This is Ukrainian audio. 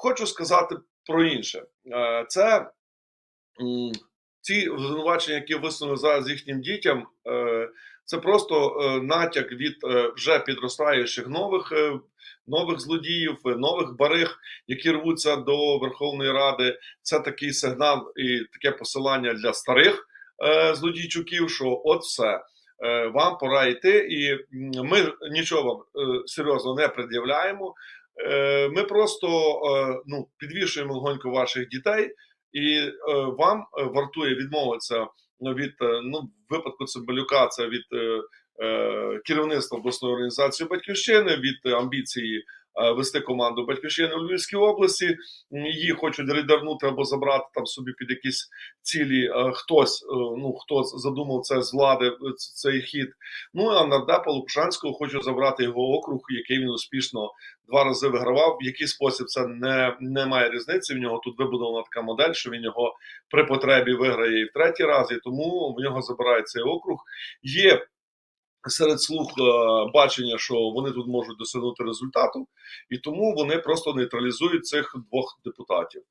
хочу сказати про інше. Е, Це ці звинувачення, які висунули зараз їхнім дітям, е, це просто е, натяк від вже підростаючих нових, нових злодіїв, нових бариг, які рвуться до Верховної Ради. Це такий сигнал і таке посилання для старих злодійчуків, що от все. Вам пора йти, і ми нічого вам серйозно не пред'являємо. Е, Ми просто е, ну, підвішуємо легонько ваших дітей, і е, вам вартує відмовитися від ну, випадку Цимбалюка, це від керівництва обласної організації батьківщини, від амбіції вести команду батьківщини у Львівській області. Її хочуть редернути або забрати там собі під якісь цілі. е, Хтось, е, ну хто задумав це з влади, е, цей хід. Ну а нардепа Лукашанського хочуть забрати його округ, який він успішно два рази вигравав. В який спосіб це не, не має різниці. В нього тут вибудована така модель, що він його при потребі виграє і в третій раз, і тому в нього забирають цей округ. Є серед слуг е, бачення, що вони тут можуть досягнути результату, і тому вони просто нейтралізують цих двох депутатів.